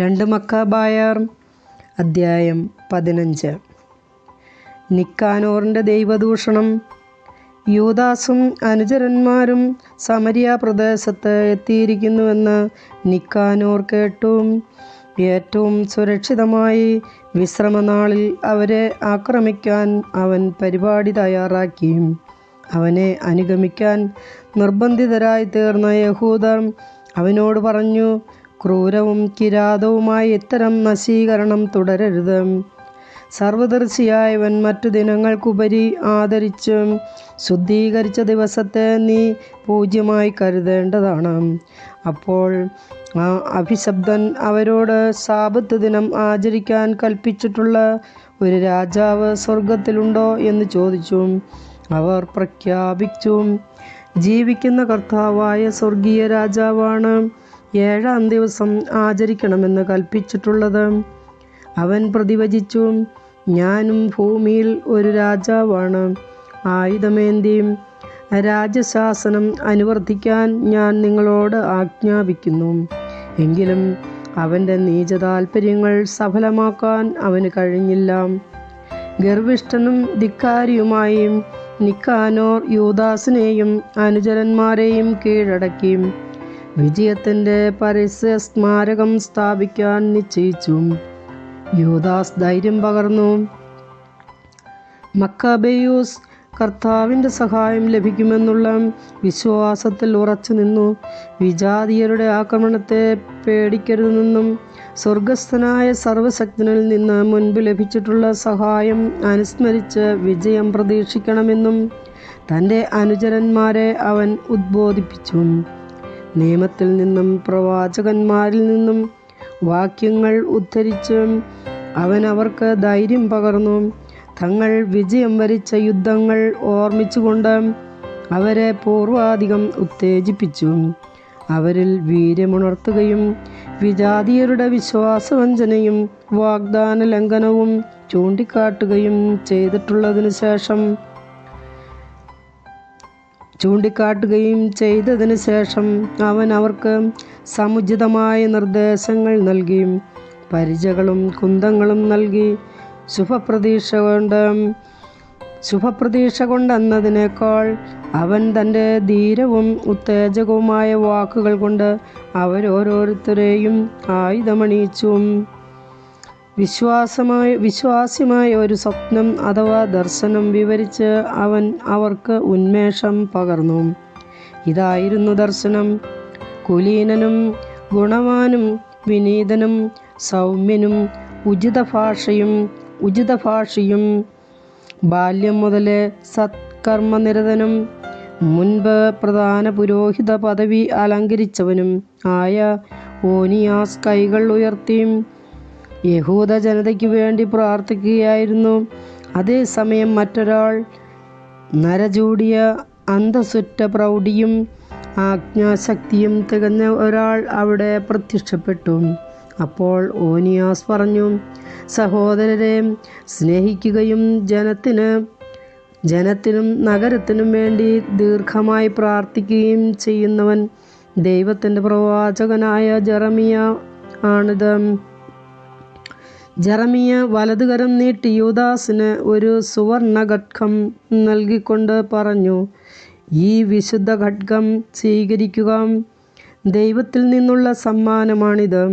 രണ്ട് മക്കാബായർ അദ്ധ്യായം പതിനഞ്ച്. നിക്കാനോറിന്റെ ദൈവദൂഷണം. യൂദാസും അനുചരന്മാരും സമരിയ പ്രദേശത്ത് എത്തിയിരിക്കുന്നുവെന്ന് നിക്കാനോർ കേട്ടു. ഏറ്റവും സുരക്ഷിതമായി വിശ്രമനാളിൽ അവരെ ആക്രമിക്കാൻ അവൻ പരിപാടി തയ്യാറാക്കി. അവനെ അനുഗമിക്കാൻ നിർബന്ധിതരായി തീർന്ന യഹൂദർ അവനോട് പറഞ്ഞു ക്രൂരവും കിരാതവുമായ ഇത്തരം നശീകരണം തുടരരുത്. സർവദർശിയായവൻ മറ്റു ദിനങ്ങൾക്കുപരി ആദരിച്ചും ശുദ്ധീകരിച്ച ദിവസത്തെ നീ പൂജ്യമായി കരുതേണ്ടതാണ്. അപ്പോൾ ആ അഭിശബ്ദൻ അവരോട് സാപത്ത് ദിനം ആചരിക്കാൻ കൽപ്പിച്ചിട്ടുള്ള ഒരു രാജാവ് സ്വർഗത്തിലുണ്ടോ എന്ന് ചോദിച്ചു. അവർ പ്രഖ്യാപിച്ചു. ജീവിക്കുന്ന കർത്താവായ സ്വർഗീയ രാജാവാണ് ഏഴാം ദിവസം ആചരിക്കണമെന്ന് കൽപ്പിച്ചിട്ടുള്ളത്. അവൻ പ്രതിവചിച്ചു ഞാനും ഭൂമിയിൽ ഒരു രാജാവാണ്. ആയുധമേന്തി രാജശാസനം അനുവർത്തിക്കാൻ ഞാൻ നിങ്ങളോട് ആജ്ഞാപിക്കുന്നു. എങ്കിലും അവന്റെ നീച താൽപ്പര്യങ്ങൾ സഫലമാക്കാൻ അവന് കഴിഞ്ഞില്ല. ഗർവിഷ്ഠനും ധിക്കാരിയുമായും നിക്കാനോർ യൂദാസിനെയും അനുചരന്മാരെയും കീഴടക്കി. വിജയത്തിന്റെ പരസ്യ സ്മാരകം സ്ഥാപിക്കാൻ നിശ്ചയിച്ചു യൂദാസ് ധൈര്യം പകർന്നു. മക്കാബെയൂസ് കർത്താവിന്റെ സഹായം ലഭിക്കുമെന്നുള്ള വിശ്വാസത്തിൽ ഉറച്ചു നിന്നു. വിജാതീയരുടെ ആക്രമണത്തെ പേടിക്കരുതെന്നും സ്വർഗസ്ഥനായ സർവശക്തനിൽ നിന്ന് മുൻപ് ലഭിച്ചിട്ടുള്ള സഹായം അനുസ്മരിച്ച് വിജയം പ്രതീക്ഷിക്കണമെന്നും തന്റെ അനുചരന്മാരെ അവൻ ഉദ്ബോധിപ്പിച്ചു നിയമത്തിൽ നിന്നും പ്രവാചകന്മാരിൽ നിന്നും വാക്യങ്ങൾ ഉദ്ധരിച്ച് അവൻ അവർക്ക് ധൈര്യം പകർന്നു. തങ്ങൾ വിജയം വരിച്ച യുദ്ധങ്ങൾ ഓർമ്മിച്ചുകൊണ്ട് അവരെ പൂർവാധികം ഉത്തേജിപ്പിച്ചു. അവരിൽ വീര്യമുണർത്തുകയും വിജാതീയരുടെ വിശ്വാസവഞ്ചനയും വാഗ്ദാന ലംഘനവും ചൂണ്ടിക്കാട്ടുകയും ചെയ്തിട്ടുള്ളതിനു ശേഷം ചൂണ്ടിക്കാട്ടുകയും ചെയ്തതിനു ശേഷം അവൻ അവർക്ക് സമുചിതമായ നിർദ്ദേശങ്ങൾ നൽകി. പരിചകളും കുന്തങ്ങളും നൽകി. ശുഭപ്രതീക്ഷ കൊണ്ട് ശുഭപ്രതീക്ഷ കൊണ്ടെന്നതിനേക്കാൾ അവൻ തന്റെ ധീരവും ഉത്തേജകവുമായ വാക്കുകൾ കൊണ്ട് അവരോരോരുത്തരെയും ആയുധമണിയിച്ചു വിശ്വാസമായ വിശ്വാസ്യമായ ഒരു സ്വപ്നം അഥവാ ദർശനം വിവരിച്ച് അവൻ അവർക്ക് ഉന്മേഷം പകർന്നു. ഇതായിരുന്നു ദർശനം. കുലീനനും ഗുണവാനും വിനീതനും സൗമ്യനും ഉചിത ഭാഷയും ഉചിത ഭാഷയും ബാല്യം മുതലേ സത്കർമ്മനിരതനും മുൻപ് പ്രധാന പുരോഹിത പദവി അലങ്കരിച്ചവനും ആയ ഓനിയാസ് കൈകൾ ഉയർത്തിയും യഹൂദ ജനതയ്ക്ക് വേണ്ടി പ്രാർത്ഥിക്കുകയായിരുന്നു. അതേസമയം മറ്റൊരാൾ നരചൂടിയ അന്തസുറ്റ പ്രൗഢിയും ആജ്ഞാശക്തിയും തികഞ്ഞ ഒരാൾ അവിടെ പ്രത്യക്ഷപ്പെട്ടു. അപ്പോൾ ഓനിയാസ് പറഞ്ഞു സഹോദരരെ സ്നേഹിക്കുകയും ജനത്തിന് ജനത്തിനും നഗരത്തിനും വേണ്ടി ദീർഘമായി പ്രാർത്ഥിക്കുകയും ചെയ്യുന്നവൻ ദൈവത്തിന്റെ പ്രവാചകനായ ജറമിയ ആണിത്. ജറമിയ വലതുകരം നീട്ടി യൂദാസിന് ഒരു സുവർണ ഘട്കം നൽകിക്കൊണ്ട് പറഞ്ഞു ഈ വിശുദ്ധ ഘട്കം സ്വീകരിക്കുക ദൈവത്തിൽ നിന്നുള്ള സമ്മാനമാണിത്.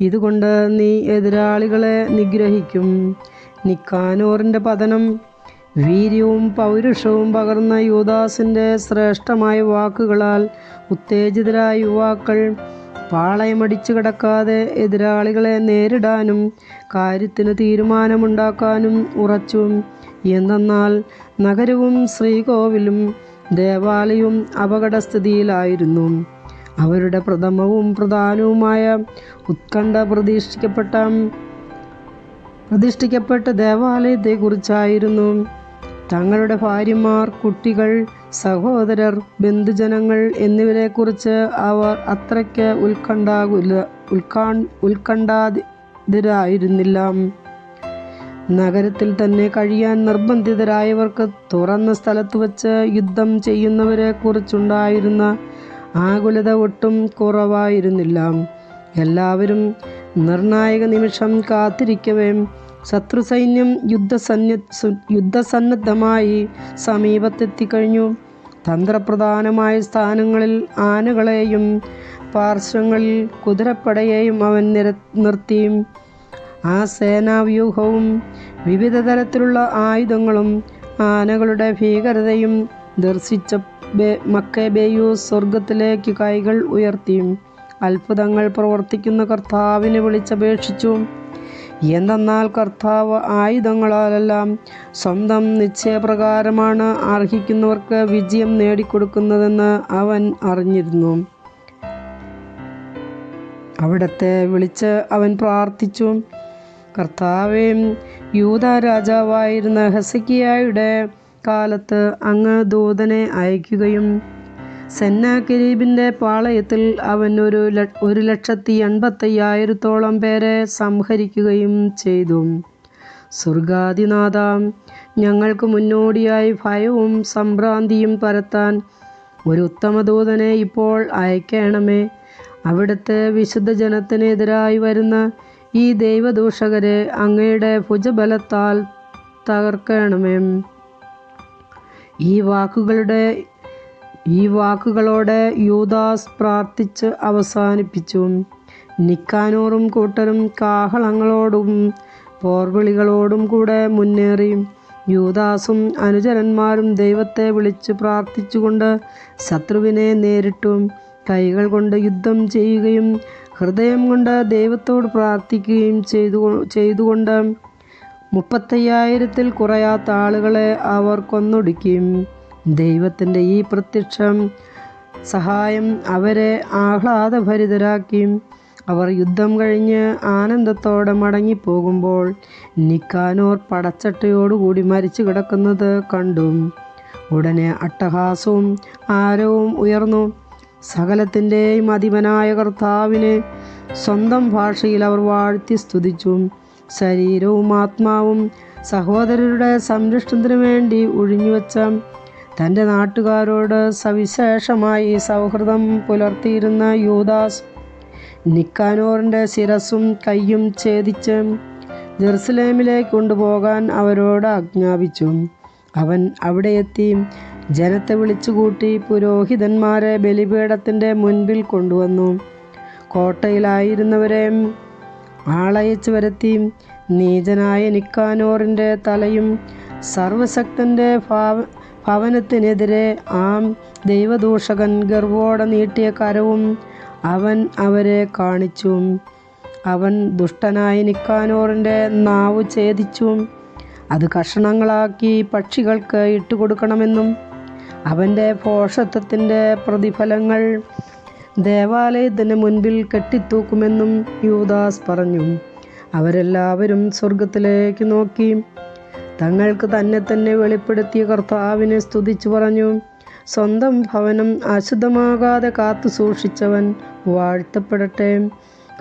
ഇതുകൊണ്ട് നീ എതിരാളികളെ നിഗ്രഹിക്കും. നിക്കാനോറിന്റെ പതനം വീര്യവും പൗരുഷവും പകർന്ന യൂദാസിന്റെ ശ്രേഷ്ഠമായ വാക്കുകളാൽ ഉത്തേജിതരായ യുവാക്കൾ പാളയമടിച്ചു കിടക്കാതെ എതിരാളികളെ നേരിടാനും കാര്യത്തിന് തീരുമാനമുണ്ടാക്കാനും ഉറച്ചു. എന്തെന്നാൽ നഗരവും ശ്രീകോവിലും ദേവാലയവും അപകടസ്ഥിതിയിലായിരുന്നു. അവരുടെ പ്രഥമവും പ്രധാനവുമായ ഉത്കണ്ഠ പ്രതീക്ഷിക്കപ്പെട്ട പ്രതിഷ്ഠിക്കപ്പെട്ട ദേവാലയത്തെക്കുറിച്ചായിരുന്നു. തങ്ങളുടെ ഭാര്യമാർ കുട്ടികൾ സഹോദരർ ബന്ധുജനങ്ങൾ എന്നിവരെക്കുറിച്ച് അവർ അത്രയ്ക്ക് ഉത്കണ്ഠാകുല ഉത്കാ ഉത്കണ്ഠാതിരായിരുന്നില്ല നഗരത്തിൽ തന്നെ കഴിയാൻ നിർബന്ധിതരായവർക്ക് തുറന്ന സ്ഥലത്ത് വച്ച് യുദ്ധം ചെയ്യുന്നവരെ കുറിച്ചുണ്ടായിരുന്ന ആകുലത ഒട്ടും കുറവായിരുന്നില്ല. എല്ലാവരും നിർണായക നിമിഷം കാത്തിരിക്കവേ ശത്രുസൈന്യം യുദ്ധസന്ന യുദ്ധസന്നദ്ധമായി സമീപത്തെത്തിക്കഴിഞ്ഞു. തന്ത്രപ്രധാനമായ സ്ഥാനങ്ങളിൽ ആനകളെയും പാർശ്വങ്ങളിൽ കുതിരപ്പടയെയും അവൻ നിര നിർത്തി ആ സേനാവ്യൂഹവും വിവിധ തരത്തിലുള്ള ആയുധങ്ങളും ആനകളുടെ ഭീകരതയും ദർശിച്ച മക്കേബേയു സ്വർഗത്തിലേക്ക് കൈകൾ ഉയർത്തി അത്ഭുതങ്ങൾ പ്രവർത്തിക്കുന്ന കർത്താവിനെ വിളിച്ചപേക്ഷിച്ചു എന്തെന്നാൽ കർത്താവ് ആയുധങ്ങളാലെല്ലാം സ്വന്തം നിശ്ചയപ്രകാരമാണ് അർഹിക്കുന്നവർക്ക് വിജയം നേടിക്കൊടുക്കുന്നതെന്ന് അവൻ അറിഞ്ഞിരുന്നു. അവിടത്തെ വിളിച്ച് അവൻ പ്രാർത്ഥിച്ചു. കർത്താവേയും യൂത രാജാവായിരുന്ന ഹെസക്കിയായുടെ കാലത്ത് അങ്ങ് ദൂതനെ അയക്കുകയും സെന്നാക്കിരീബിന്റെ പാളയത്തിൽ അവൻ ഒരു ഒരു ലക്ഷത്തി എൺപത്തയ്യായിരത്തോളം പേരെ സംഹരിക്കുകയും ചെയ്തു. സ്വർഗാദിനാഥ ഞങ്ങൾക്ക് മുന്നോടിയായി ഭയവും സംഭ്രാന്തിയും പരത്താൻ ഒരു ഉത്തമദൂതനെ ഇപ്പോൾ അയക്കണമേ. അവിടുത്തെ വിശുദ്ധ ജനത്തിനെതിരായി വരുന്ന ഈ ദൈവദൂഷകരെ അങ്ങയുടെ ഭുജബലത്താൽ തകർക്കണമേ. ഈ വാക്കുകളുടെ ഈ വാക്കുകളോടെ യൂദാസ് പ്രാർത്ഥിച്ച് അവസാനിപ്പിച്ചു നിക്കാനൂറും കൂട്ടരും കാഹളങ്ങളോടും പോർവിളികളോടും കൂടെ മുന്നേറി യൂദാസും അനുചരന്മാരും ദൈവത്തെ വിളിച്ച് പ്രാർത്ഥിച്ചുകൊണ്ട് ശത്രുവിനെ നേരിട്ടു കൈകൾ കൊണ്ട് യുദ്ധം ചെയ്യുകയും ഹൃദയം കൊണ്ട് ദൈവത്തോട് പ്രാർത്ഥിക്കുകയും ചെയ്തു ചെയ്തുകൊണ്ട് മുപ്പത്തയ്യായിരത്തിൽ കുറയാത്ത ആളുകളെ അവർ കൊന്നൊടുക്കിയും ദൈവത്തിന്റെ ഈ പ്രത്യക്ഷം സഹായം അവരെ ആഹ്ലാദഭരിതരാക്കി. അവർ യുദ്ധം കഴിഞ്ഞ് ആനന്ദത്തോടെ മടങ്ങിപ്പോകുമ്പോൾ നിക്കാനോർ പടച്ചട്ടയോടുകൂടി മരിച്ചു കിടക്കുന്നത് കണ്ടു. ഉടനെ അട്ടഹാസവും ആരവും ഉയർന്നു. സകലത്തിന്റെയും അധിപനായ കർത്താവിനെ സ്വന്തം ഭാഷയിൽ അവർ വാഴ്ത്തി സ്തുതിച്ചു. ശരീരവും ആത്മാവും സഹോദരരുടെ സംരക്ഷണത്തിനു വേണ്ടി ഒഴിഞ്ഞുവെച്ച തന്റെ നാട്ടുകാരോട് സവിശേഷമായി സൗഹൃദം പുലർത്തിയിരുന്ന യൂദാസ് നിക്കാനോറിന്റെ ശിരസും കൈയും ഛേദിച്ച് ജെറുസലേമിലേക്ക് കൊണ്ടുപോകാൻ അവരോട് ആജ്ഞാപിച്ചു. അവൻ അവിടെ എത്തി ജനത്തെ വിളിച്ചുകൂട്ടി പുരോഹിതന്മാരെ ബലിപീഠത്തിന്റെ മുൻപിൽ കൊണ്ടുവന്നു. കോട്ടയിലായിരുന്നവരെ ആളയച്ചു വരുത്തി നീചനായ നിക്കാനോറിന്റെ തലയും സർവശക്തന്റെ ഭാവ ഭവനത്തിനെതിരെ ആ ദൈവദൂഷകൻ ഗർവോടെ നീട്ടിയ കരവും അവൻ അവരെ കാണിച്ചു. അവൻ ദുഷ്ടനായ നിക്കാനോറിന്റെ നാവ് ഛേദിച്ചു. അത് കഷണങ്ങളാക്കി പക്ഷികൾക്ക് ഇട്ടുകൊടുക്കണമെന്നും അവന്റെ പോഷത്വത്തിന്റെ പ്രതിഫലങ്ങൾ ദേവാലയത്തിന് മുൻപിൽ കെട്ടിത്തൂക്കുമെന്നും യൂദാസ് പറഞ്ഞു. അവരെല്ലാവരും സ്വർഗത്തിലേക്ക് നോക്കി. തങ്ങൾക്ക് തന്നെ തന്നെ വെളിപ്പെടുത്തിയ കർത്താവിനെ സ്തുതിച്ചു പറഞ്ഞു. സ്വന്തം ഭവനം അശുദ്ധമാകാതെ കാത്തു സൂക്ഷിച്ചവൻ വാഴ്ത്തപ്പെടട്ടെ.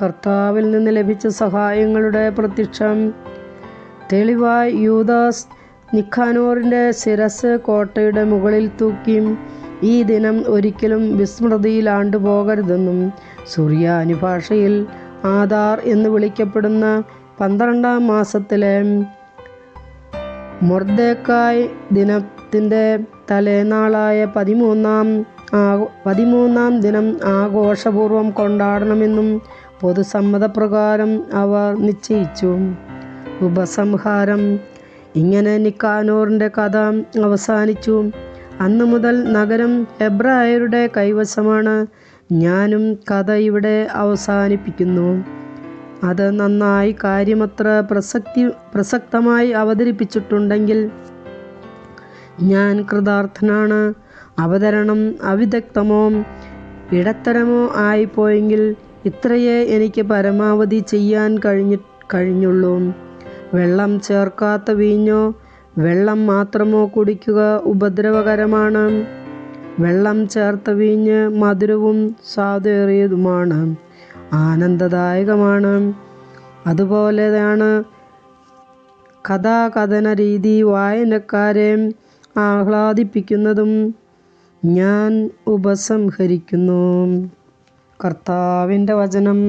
കർത്താവിൽ നിന്ന് ലഭിച്ച സഹായങ്ങളുടെ പ്രത്യക്ഷം. തെളിവായി യൂദാസ് നിഖാനോറിന്റെ ശിരസ് കോട്ടയുടെ മുകളിൽ തൂക്കി ഈ ദിനം ഒരിക്കലും വിസ്മൃതിയിൽ ആണ്ടുപോകരുതെന്നും സൂര്യാനുഭാഷയിൽ ഭാഷയിൽ ആധാർ എന്ന് വിളിക്കപ്പെടുന്ന പന്ത്രണ്ടാം മാസത്തിലെ മൊർദേക്കായ് ദിനത്തിന്റെ തലേനാളായ പതിമൂന്നാം പതിമൂന്നാം ദിനം ആഘോഷപൂർവം കൊണ്ടാടണമെന്നും പൊതുസമ്മതപ്രകാരം അവർ നിശ്ചയിച്ചു. ഉപസംഹാരം. ഇങ്ങനെ നിക്കാനോറിന്റെ കഥ അവസാനിച്ചു. അന്നു മുതൽ നഗരം എബ്രായരുടെ കൈവശമാണ്. ഞാനും കഥ ഇവിടെ അവസാനിപ്പിക്കുന്നു. അത് നന്നായി കാര്യമത്ര പ്രസക്തി പ്രസക്തമായി അവതരിപ്പിച്ചിട്ടുണ്ടെങ്കിൽ ഞാൻ കൃതാർത്ഥനാണ്. അവതരണം അവിദഗ്ധമോ ഇടത്തരമോ ആയിപ്പോയെങ്കിൽ ഇത്രയേ എനിക്ക് പരമാവധി ചെയ്യാൻ കഴിഞ്ഞി കഴിഞ്ഞുള്ളൂ. വെള്ളം ചേർക്കാത്ത വീഞ്ഞോ വെള്ളം മാത്രമോ കുടിക്കുക ഉപദ്രവകരമാണ്. വെള്ളം ചേർത്ത വീഞ്ഞ് മധുരവും സ്വാദേറിയതുമാണ്. ആനന്ദദായകമാണ്. അതുപോലെയാണ് കഥാകഥന രീതി വായനക്കാരെ ആഹ്ലാദിപ്പിക്കുന്നതും ഞാൻ ഉപസംഹരിക്കുന്നു. കർത്താവിന്റെ വചനം.